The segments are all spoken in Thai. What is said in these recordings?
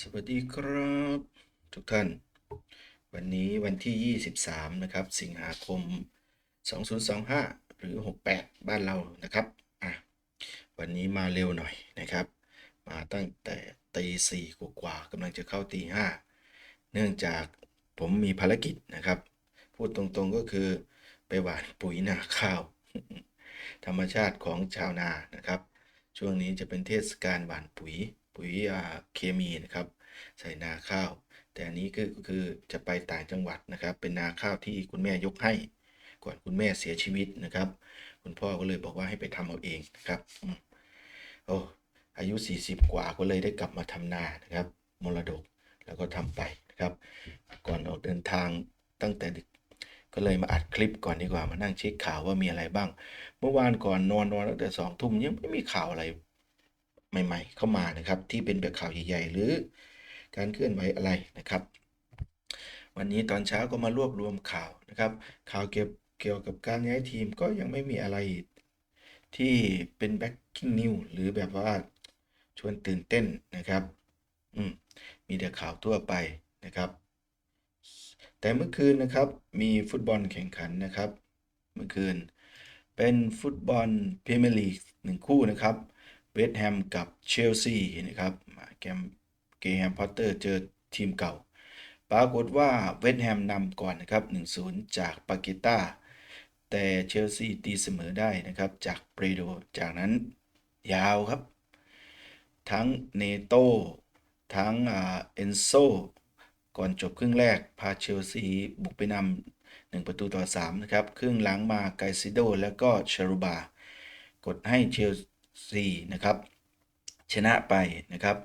สวัสดีครับทุกท่าน วันนี้วันที่ 23 นะครับ สิงหาคม 2025 หรือ 68 บ้านเรานะครับอะวันนี้มาเร็วหน่อยนะครับ มาตั้งแต่ตีสี่กว่าๆกำลังจะเข้าตีห้าเนื่องจากผมมีภารกิจนะครับ พูดตรงๆก็คือไปหว่านปุ๋ยนาข้าว ธรรมชาติของชาวนานะครับ ช่วงนี้จะเป็นเทศกาลหว่านปุ๋ย ปุ๋ยอ่าเคมีนะครับใส่นาข้าว แต่อันนี้คือคือจะไปต่างจังหวัดนะครับ เป็นนาข้าวที่คุณแม่ยกให้ ก่อนคุณแม่เสียชีวิตนะครับ คุณพ่อก็เลยบอกว่าให้ไปทำเอาเองนะครับโอ้อายุ 40 กว่าก็เลยได้กลับมาทำนานะครับ มรดกแล้วก็ทำไปนะครับ ก่อนออกเดินทางตั้งแต่ดึกก็เลยมาอัดคลิปก่อนดีกว่ามานั่งเช็คข่าวว่ามีอะไรบ้าง เมื่อวานก่อนนอนนอนตั้งแต่สองทุ่มยังไม่มีข่าวอะไร ใหม่ๆ เข้ามานะครับ ที่เป็นแบบข่าวใหญ่ๆ หรือการเคลื่อนไหวอะไรนะครับ วันนี้ตอนเช้าก็มารวบรวมข่าวนะครับ ข่าวเกี่ยวเกี่ยวกับการย้ายทีมก็ยังไม่มีอะไรที่เป็น backing news หรือแบบว่าชวนตื่นเต้นนะครับอืมมีแต่ข่าวทั่วไปนะครับ แต่เมื่อคืนนะครับมีฟุตบอลแข่งขันนะครับ เมื่อคืนเป็นฟุตบอลพรีเมียร์ลีกหนึ่งคู่นะครับ เวสต์แฮมกับเชลซีนะครับแกมเกแฮมพอตเตอร์เจอทีมเก่า ปรากฏว่าเวสต์แฮมนำก่อนนะครับ 1-0 จากปาเกต้า แต่เชลซีตีเสมอได้นะครับ จากเปรโด จากนั้นยาวครับ ทั้งเนโตทั้งเอนโซก่อนจบครึ่งแรก พาเชลซีบุกไปนำหนึ่งประตูต่อ3นะครับ ครึ่งหลังมาไกซิโด แล้วก็เชรูบากดให้เชล ซีนะครับ ชนะไปนะครับ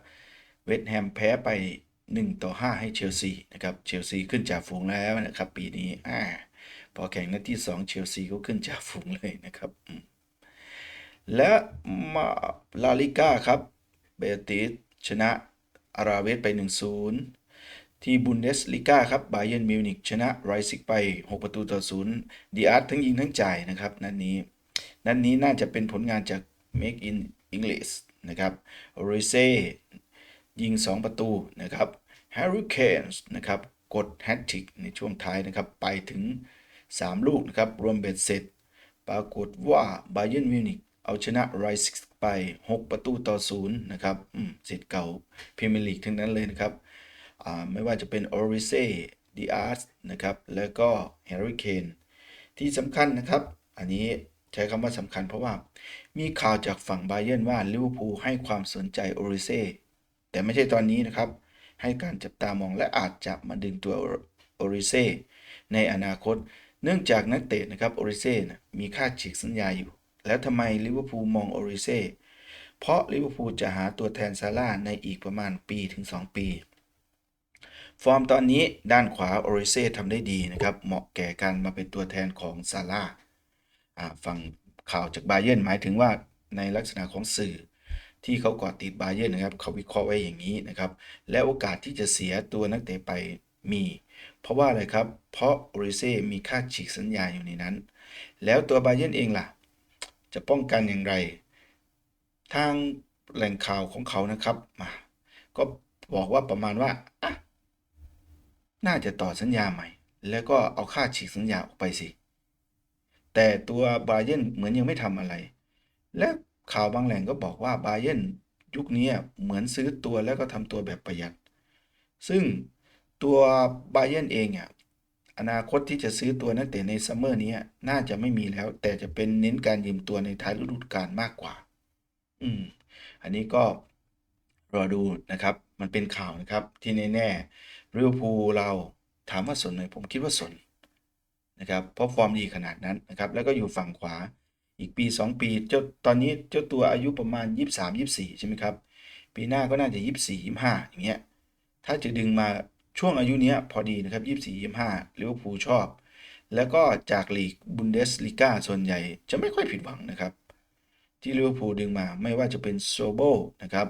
เวสต์แฮมแพ้ไป 1 ต่อ 5 ให้เชลซีนะครับเชลซีขึ้นจากฝูงแล้วนะครับ ปีนี้อ่าพอแข่งนัดที่ 2 เชลซีก็ขึ้นจากฝูงเลยนะครับ และมาลาลิก้าครับเบติสชนะอาราเวสไป 1-0ที่บุนเดสลิก้าครับบาเยิร์นมิวนิกชนะไรซิกไป 6 ประตูต่อ0ดีอาร์ตทั้งยิงทั้งจ่ายนะครับนัดนนี้นัดนนี้น่าจะเป็นผลงานจาก Make in English นะครับโอริเซยิง 2 ประตูนะครับ Harry Kane นะครับ กดแฮตทริกในช่วงท้ายนะครับ ไปถึง 3 ลูกนะครับ รวมเบ็ดเสร็จ ปรากฏว่าบาเยิร์นมิวนิกเอาชนะไรซิกไป 6 ประตูต่อ 0 นะครับอืมสิทธิ์เก่าพรีเมียร์ลีกทั้งนั้นเลยนะครับอ่าไม่ว่าจะเป็นโอริเซ่ดีอาร์สนะครับ แล้วก็แฮร์รี่เคนที่สำคัญนะครับ อันนี้ ใช้คำว่าสำคัญเพราะว่ามีข่าวจากฝั่งบาเยนว่าลิเวอร์พูลให้ความสนใจโอริเซ่แต่ไม่ใช่ตอนนี้นะครับ ให้การจับตามองและอาจจะมาดึงตัวโอริเซ่ในอนาคต เนื่องจากนักเตะนะครับโอริเซ่มีค่าฉีกสัญญาอยู่ แล้วทำไมลิเวอร์พูลมองโอริเซ่เพราะลิเวอร์พูลจะหาตัวแทนซาร่าในอีกประมาณปีถึง 2 ปี ฟอร์มตอนนี้ด้านขวาโอริเซ่ทำได้ดีนะครับ เหมาะแก่การมาเป็นตัวแทนของซาร่า อ่าฟังข่าวจากบาเยนหมายถึงว่าในลักษณะของสื่อที่เขาก่อติดบาเยนนะครับ เขาวิเคราะห์ไว้อย่างนี้นะครับ และโอกาสที่จะเสียตัวนักเตะไปมี เพราะว่าอะไรครับ เพราะโอริเซ่มีค่าฉีกสัญญาอยู่ในนั้น แล้วตัวบาเยนเองล่ะ จะป้องกันอย่างไร ทางแหล่งข่าวของเขานะครับมาก็บอกว่าประมาณว่าอะน่าจะต่อสัญญาใหม่ แล้วก็เอาค่าฉีกสัญญาออกไปสิ แต่ตัวบาเยนเหมือนยังไม่ทำอะไร และข่าวบางแหล่งก็บอกว่าบาเยนยุคนี้เหมือนซื้อตัวแล้วก็ทำตัวแบบประหยัด ซึ่งตัวบาเยนเองอะอนาคตที่จะซื้อตัวนักเตะในซัมเมอร์นี้น่าจะไม่มีแล้ว แต่จะเป็นเน้นการยืมตัวในท้ายฤดูกาลมากกว่า อืม อันนี้ก็รอดูนะครับ มันเป็นข่าวนะครับที่แน่ๆลิเวอร์พูลเราถามว่าสนไหมผมคิดว่าสน นะครับเพราะฟอร์มดีขนาดนั้นนะครับแล้วก็อยู่ฝั่งขวาอีกปี 2 ปีเจ้าตอนนี้เจ้าตัวอายุประมาณ 23 24 ใช่ไหมครับ ปีหน้าก็น่าจะ 24 25 อย่างเงี้ยถ้าจะดึงมาช่วงอายุเนี้ยพอดีนะครับ 24 25ลิเวอร์พูลชอบ แล้วก็จากลีกบุนเดสลิก้าส่วนใหญ่จะไม่ค่อยผิดหวังนะครับ ที่ลิเวอร์พูลดึงมาไม่ว่าจะเป็นโซโบนะครับ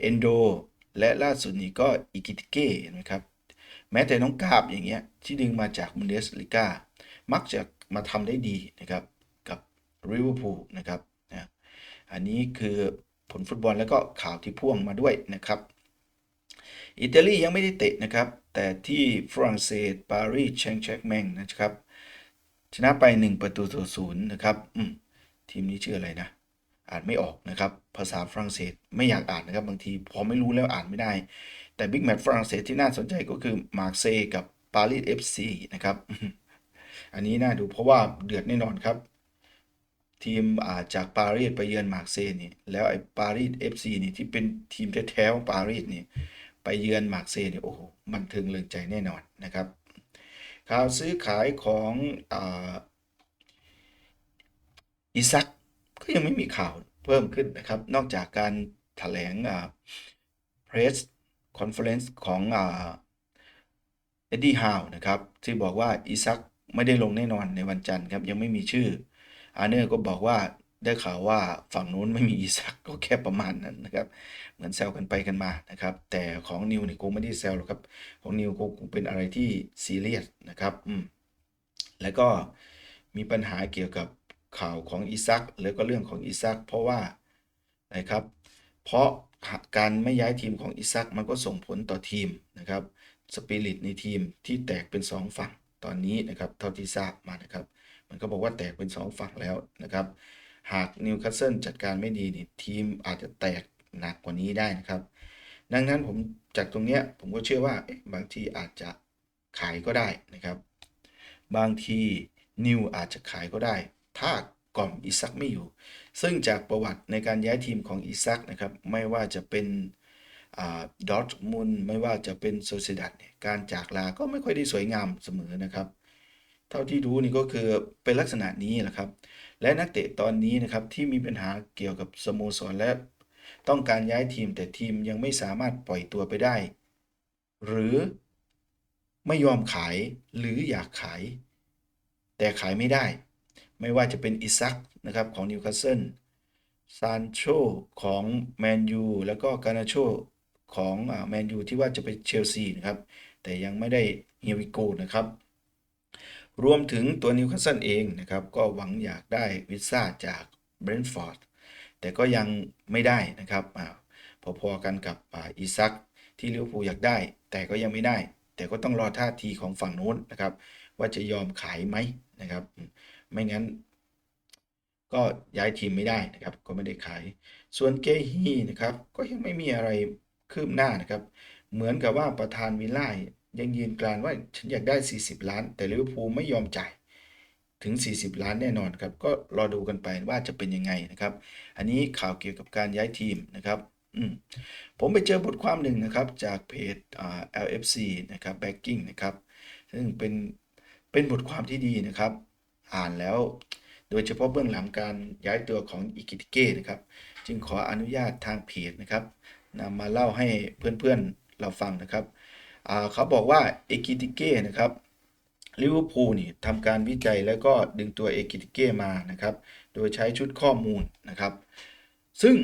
เอนโดและล่าสุดนี้ก็อิกิติเก้นไหมครับแม้แต่น้องกาบอย่างเงี้ยที่ดึงมาจากบุนเดสลิก้า มักจะมาทำได้ดีนะครับกับลิเวอร์พูลนะครับนะอันนี้คือผลฟุตบอลแล้วก็ข่าวที่พ่วงมาด้วยนะครับ อิตาลียังไม่ได้เตะนะครับ แต่ที่ฝรั่งเศสปารีสแชงแชกแมงนะครับ ชนะไป 1 ประตูต่อศูนย์นะครับทีมนี้ชื่ออะไรนะอ่านไม่ออกนะครับ ภาษาฝรั่งเศสไม่อยากอ่านนะครับ บางทีพอไม่รู้แล้วอ่านไม่ได้ แต่บิ๊กแมตช์ฝรั่งเศสที่น่าสนใจก็คือมาร์เซย์กับปารีสเอฟซีนะครับ อันนี้น่าดูเพราะว่าเดือดแน่นอนครับ ทีมอาจากปารีสไปเยือนมาร์เซย์นี่แล้วไอ้ปารีสเอฟซีนี่ที่เป็นทีมแท้ๆของปารีสนี่ไปเยือนมาร์เซย์นี่โอ้โหมันถึงเลืองใจแน่นอนนะครับข่าวซื้อขายของอิซักก็ยังไม่มีข่าวเพิ่มขึ้นนะครับ นอกจากการแถลงเพรสคอนเฟอเรนซ์ของเอ็ดดี้ฮาวนะครับ ที่บอกว่าอิซัก ไม่ได้ลงแน่นอนในวันจันทร์ครับยังไม่มีชื่ออาเนอร์ก็บอกว่าได้ข่าวว่าฝั่งนู้นไม่มีอิซักก็แค่ประมาณนั้นนะครับ เหมือนแซวกันไปกันมานะครับ แต่ของนิวเนี่ยคงไม่ได้แซวหรอกครับ ของนิวคงเป็นอะไรที่ซีเรียสนะครับอืมแล้วก็มีปัญหาเกี่ยวกับข่าวของอิซักแล้วก็เรื่องของอิซักเพราะว่านะครับ เพราะการไม่ย้ายทีมของอิซักมันก็ส่งผลต่อทีมนะครับสปิริตในทีมที่แตกเป็น 2 ฝั่ง ตอนนี้นะครับเท่าที่ทราบมานะครับ มันก็บอกว่าแตกเป็น 2 ฝั่งแล้วนะครับ หากนิวคาสเซิลจัดการไม่ดีนี่ทีมอาจจะแตกหนักกว่านี้ได้นะครับ ดังนั้นผมจากตรงเนี้ยผมก็เชื่อว่าบางทีอาจจะขายก็ได้นะครับ บางทีนิวอาจจะขายก็ได้ ถ้ากล่อมอิซักไม่อยู่ ซึ่งจากประวัติในการย้ายทีมของอิซักนะครับ ไม่ว่าจะเป็น ดอทมุนไม่ว่าจะเป็นโซเซดัตเนี่ยการจากลาก็ไม่ค่อยได้สวยงามเสมอนะครับ เท่าที่ดูนี่ก็คือเป็นลักษณะนี้แหละครับ และนักเตะตอนนี้นะครับที่มีปัญหาเกี่ยวกับสโมสรและต้องการย้ายทีมแต่ทีมยังไม่สามารถปล่อยตัวไปได้ หรือไม่ยอมขายหรืออยากขาย แต่ขายไม่ได้ ไม่ว่าจะเป็นอิซักนะครับของนิวคาสเซิลซานโชของแมนยูแล้วก็กานาโช ของแมนยูที่ว่าจะไปเชลซีนะครับ แต่ยังไม่ได้เฮวิโกนะครับ รวมถึงตัวนิวคาสเซิลเองนะครับ ก็หวังอยากได้วิซ่าจากเบรนท์ฟอร์ดแต่ก็ยังไม่ได้นะครับอพอๆกันกับอิซักที่ลิเวอร์พูลอยากได้ แต่ก็ยังไม่ได้ แต่ก็ต้องรอท่าทีของฝั่งโน้นนะครับ ว่าจะยอมขายไหมนะครับ ไม่งั้นก็ย้ายทีมไม่ได้นะครับ ก็ไม่ได้ขาย ส่วนเกฮีนะครับ ก็ยังไม่มีอะไร คืบหน้านะครับ เหมือนกับว่าประธานวิลล่ายังยืนกรานว่าฉันอยากได้ 40 ล้าน แต่ลิเวอร์พูลไม่ยอมจ่ายถึง 40 ล้านแน่นอนครับ ก็รอดูกันไปว่าจะเป็นยังไงนะครับ อันนี้ข่าวเกี่ยวกับการย้ายทีมนะครับมผมไปเจอบทความหนึ่งนะครับจากเพจ LFC นะครับ Backing นะครับ ซึ่งเป็นเป็นบทความที่ดีนะครับ อ่านแล้ว โดยเฉพาะเบื้องหลังการย้ายตัวของอิกิติเก้นะครับ จึงขออนุญาตทางเพจนะครับ นำมาเล่าให้เพื่อนๆเราฟังนะครับเขาบอกว่าเอกิติเก้นะครับลิเวอร์พูลนี่ทำการวิจัยแล้วก็ดึงตัวเอกิติเก้มานะครับ โดยใช้ชุดข้อมูลนะครับ ซึ่ง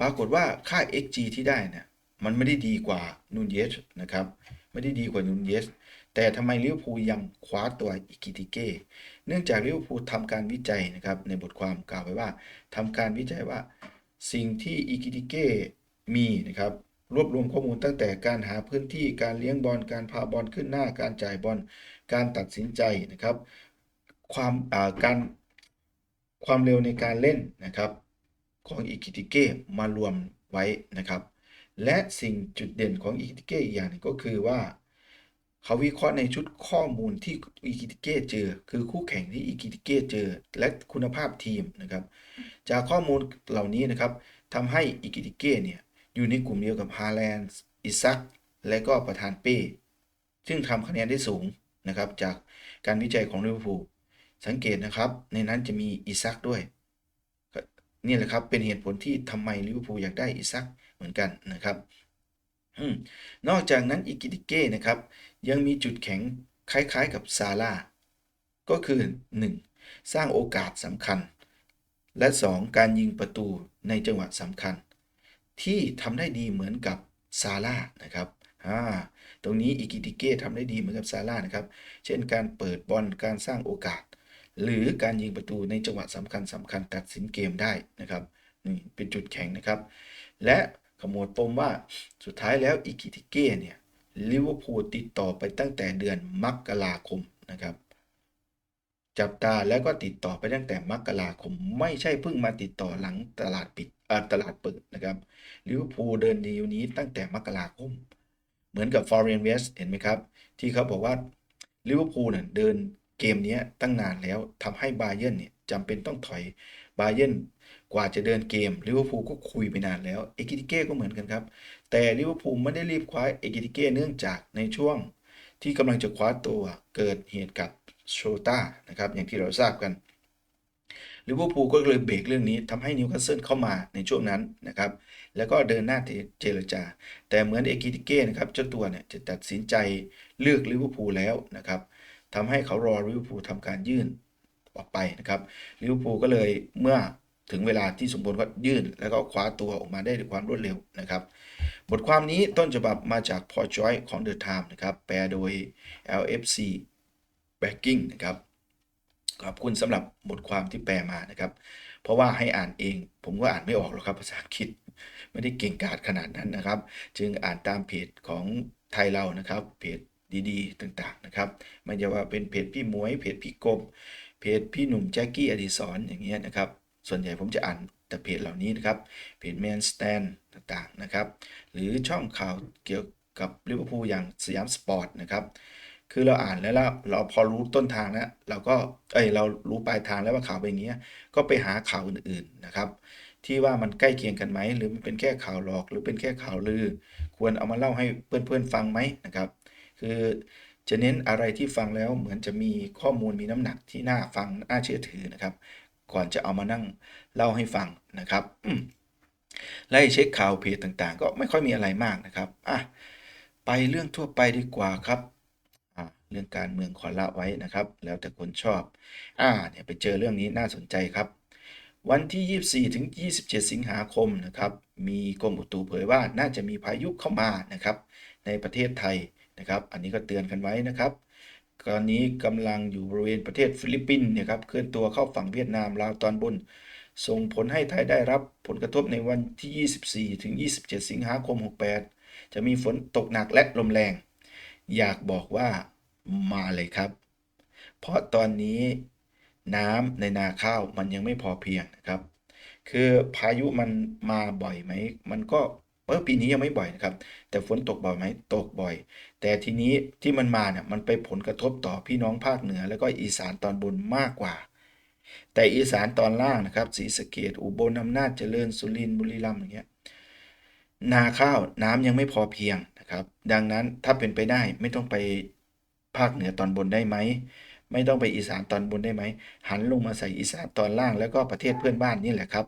ปรากฏว่าค่า xg ที่ได้เนี่ยมันไม่ได้ดีกว่านูนเยสนะครับไม่ได้ดีกว่านูนเยสแต่ทำไมลิเวอร์พูลยังคว้าตัวอิกิติเก้เนื่องจากลิเวอร์พูลทำการวิจัยนะครับในบทความกล่าวไว้ว่าทำการวิจัยว่าสิ่งที่อิกิติเก้ มีนะครับรวบรวมข้อมูลตั้งแต่การหาพื้นที่การเลี้ยงบอลการพาบอลขึ้นหน้าการจ่ายบอลการตัดสินใจนะครับ ความการความเร็วในการเล่นนะครับ ของอิกิติเก้มารวมไว้นะครับ และสิ่งจุดเด่นของอิกิติเก้อีกอย่างนึงก็คือว่า เขาวิเคราะห์ในชุดข้อมูลที่อิกิติเก้เจอ คือคู่แข่งที่อิกิติเก้เจอ และคุณภาพทีมนะครับ จากข้อมูลเหล่านี้นะครับทำให้อิกิติเก้เนี่ย อยู่ในกลุ่มเดียวกับฮาแลนด์อิซักและก็ประธานเป้ซึ่งทำคะแนนได้สูงนะครับจากการวิจัยของลิเวอร์พูลสังเกตนะครับ ในนั้นจะมีอิซักด้วยนี่แหละครับเป็นเหตุผลที่ทำไมลิเวอร์พูลอยากได้อิซักเหมือนกันนะครับนอกจากนั้นอิกิติเก้นะครับยังมีจุดแข็งคล้ายๆกับซาร่าก็คือ 1. สร้างโอกาสสำคัญ และ 2. การยิงประตูในจังหวะสำคัญ ที่ทำได้ดีเหมือนกับซาร่านะครับตรงนี้อิกิติเก้ทำได้ดีเหมือนกับซาร่านะครับ เช่นการเปิดบอลการสร้างโอกาส หรือการยิงประตูในจังหวะสำคัญสำคัญตัดสินเกมได้นะครับนี่เป็นจุดแข็งนะครับ และขมวดปมว่าสุดท้ายแล้วอิกิติเก้เนี่ยลิเวอร์พูลติดต่อไปตั้งแต่เดือนมกราคมนะครับ จับตาแล้วก็ติดต่อไปตั้งแต่มกราคม ไม่ใช่เพิ่งมาติดต่อหลังตลาดปิด ตลาดเปิดนะครับลิเวอร์พูลเดินดีลนี้ตั้งแต่มกราคม เหมือนกับฟอร์เรนเวสเห็นไหมครับ ที่เขาบอกว่าลิเวอร์พูลเนี่ยเดินเกมนี้ตั้งนานแล้วทำให้บาเยิร์นเนี่ยจำเป็นต้องถอยบาเยิร์นกว่าจะเดินเกมลิเวอร์พูลก็คุยไปนานแล้วเอกิติเก้ก็เหมือนกันครับ แต่ลิเวอร์พูลไม่ได้รีบคว้าเอกิติเก้เนื่องจากในช่วงที่กำลังจะคว้าตัวเกิดเหตุกับโชต้านะครับอย่างที่เราทราบกัน ลิเวอร์พูลก็เลยเบรกเรื่องนี้ทำให้นิวคาสเซิลเข้ามาในช่วงนั้นนะครับ แล้วก็เดินหน้าเจรจา แต่เหมือนเอกิติเก้นะครับเจ้าตัวเนี่ยจะตัดสินใจเลือกลิเวอร์พูลแล้วนะครับทำให้เขารอลิเวอร์พูลทำการยื่นออกไปนะครับลิเวอร์พูลก็เลยเมื่อถึงเวลาที่สมบูรณ์ก็ยื่น แล้วก็คว้าตัวออกมาได้ด้วยความรวดเร็วนะครับ บทความนี้ต้นฉบับมาจากพอจอยของ The Time นะครับ แปลโดย LFC Backing นะครับ ขอบคุณสำหรับบทความที่แปลมานะครับ เพราะว่าให้อ่านเอง ผมก็อ่านไม่ออกหรอกครับภาษาอังกฤษไม่ได้เก่งกาจขนาดนั้นนะครับ จึงอ่านตามเพจของไทยเรานะครับ เพจดีๆ ต่างๆนะครับไม่ใช่ว่าเป็นเพจพี่มวยเพจพี่กบเพจพี่หนุ่มแจ็คกี้อดิศรอย่างเงี้ยนะครับส่วนใหญ่ผมจะอ่านแต่เพจเหล่านี้นะครับเพจแมนสแตนต่างๆนะครับ หรือช่องข่าวเกี่ยวกับลิเวอร์พูลอย่างสยามสปอร์ตนะครับ คือเราอ่านแล้วเราพอรู้ต้นทางแล้วเราก็เอ้ยเรารู้ปลายทางแล้วว่าข่าวเป็นอย่างเงี้ก็ไปหาข่าวอื่นๆนะครับ ที่ว่ามันใกล้เคียงกันไหมหรือมันเป็นแค่ข่าวหลอก หรือเป็นแค่ข่าวลือ ควรเอามาเล่าให้เพื่อนๆฟังไหมนะครับ คือจะเน้นอะไรที่ฟังแล้วเหมือนจะมีข้อมูลมีน้ำหนักที่น่าฟังน่าเชื่อถือนะครับ ก่อนจะเอามานั่งเล่าให้ฟังนะครับไล่เช็คข่าวเพจต่างๆ ก็ไม่ค่อยมีอะไรมากนะครับอะไปเรื่องทั่วไปดีกว่าครับ เรื่องการเมืองขอละไว้นะครับ แล้วแต่คนชอบ อ่าเนี่ยไปเจอเรื่องนี้น่าสนใจครับ วันที่ 24 ถึง 27 สิงหาคมนะครับ มีกรมอุตุเผยว่าน่าจะมีพายุเข้ามานะครับ ในประเทศไทยนะครับ อันนี้ก็เตือนกันไว้นะครับตอนนี้กำลังอยู่บริเวณประเทศฟิลิปปินส์เนี่ยครับเคลื่อนตัวเข้าฝั่งเวียดนามลาวตอนบน ส่งผลให้ไทยได้รับผลกระทบในวันที่ 24 ถึง 27 สิงหาคม 68 จะมีฝนตกหนักและลมแรง อยากบอกว่า มาเลยครับ เพราะตอนนี้น้ำในนาข้าวมันยังไม่พอเพียงนะครับ คือพายุมันมาบ่อยไหม มันก็เออปีนี้ยังไม่บ่อยนะครับ แต่ฝนตกบ่อยไหมตกบ่อย แต่ทีนี้ที่มันมาเนี่ยมันไปผลกระทบต่อพี่น้องภาคเหนือ แล้วก็อีสานตอนบนมากกว่า แต่อีสานตอนล่างนะครับศรีสะเกษอุบลอำนาจเจริญสุรินทร์บุรีรัมย์อย่างเงี้ยนาข้าวน้ำยังไม่พอเพียงนะครับ ดังนั้นถ้าเป็นไปได้ไม่ต้องไป ภาคเหนือตอนบนได้ไหม ไม่ต้องไปอีสานตอนบนได้ไหม หันลงมาใส่อีสานตอนล่างแล้วก็ประเทศเพื่อนบ้านนี่แหละครับ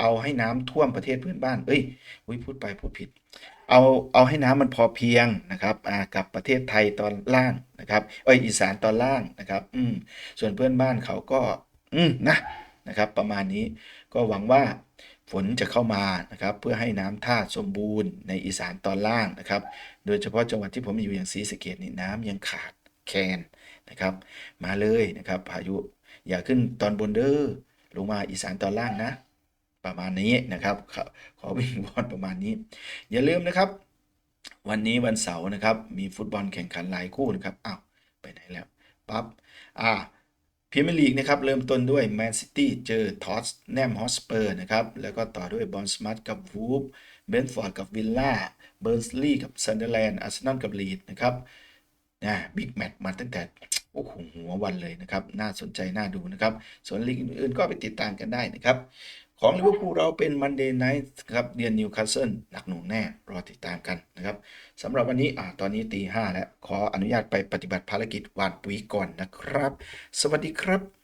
เอาให้น้ำท่วมประเทศเพื่อนบ้าน เอ้ยอุ้ยพูดไปพูดผิด เอาเอาให้น้ำมันพอเพียงนะครับอ่ากับประเทศไทยตอนล่างนะครับ เอ้ยอีสานตอนล่างนะครับ อืมส่วนเพื่อนบ้านเขาก็ อืมนะนะครับประมาณนี้ก็หวังว่าฝนจะเข้ามานะครับเพื่อให้น้ำท่าสมบูรณ์ในอีสานตอนล่างนะครับ โดยเฉพาะจังหวัดที่ผมอยู่อย่างศรีสะเกษนี่น้ำยังขาด แคนนะครับ มาเลยนะครับพายุอย่าขึ้นตอนบนเด้อลงมาอีสานตอนล่างนะ ประมาณนี้นะครับ ขอวิ่งวอนประมาณนี้ อย่าลืมนะครับ วันนี้วันเสาร์นะครับ มีฟุตบอลแข่งขันหลายคู่นะครับอ้าวไปไหนแล้วปั๊บอ่าพรีเมียร์ลีกนะครับเริ่มต้นด้วยแมนซิตี้เจอทอสแนมฮอสเปอร์นะครับแล้วก็ต่อด้วยบอลสมาร์ทกับวูฟเบนฟอร์ดกับวิลล่าเบิร์นสลีย์กับซันเดอร์แลนด์อาร์เซนอลกับลีดนะครับ นะบิ๊กแมตช์มาตั้งแต่โอ้โหหัววันเลยนะครับ น่าสนใจน่าดูนะครับ ส่วนลีกอื่นๆก็ไปติดตามกันได้นะครับ ของลิเวอร์พูลเราเป็นมันเดย์ไนท์ครับเดียนนิวคาสเซิลหนักหน่วงแน่ รอติดตามกันนะครับสำหรับวันนี้อ่าตอนนี้ตีห้าแล้ว ขออนุญาตไปปฏิบัติภารกิจวานปุ๋ยก่อนนะครับ สวัสดีครับ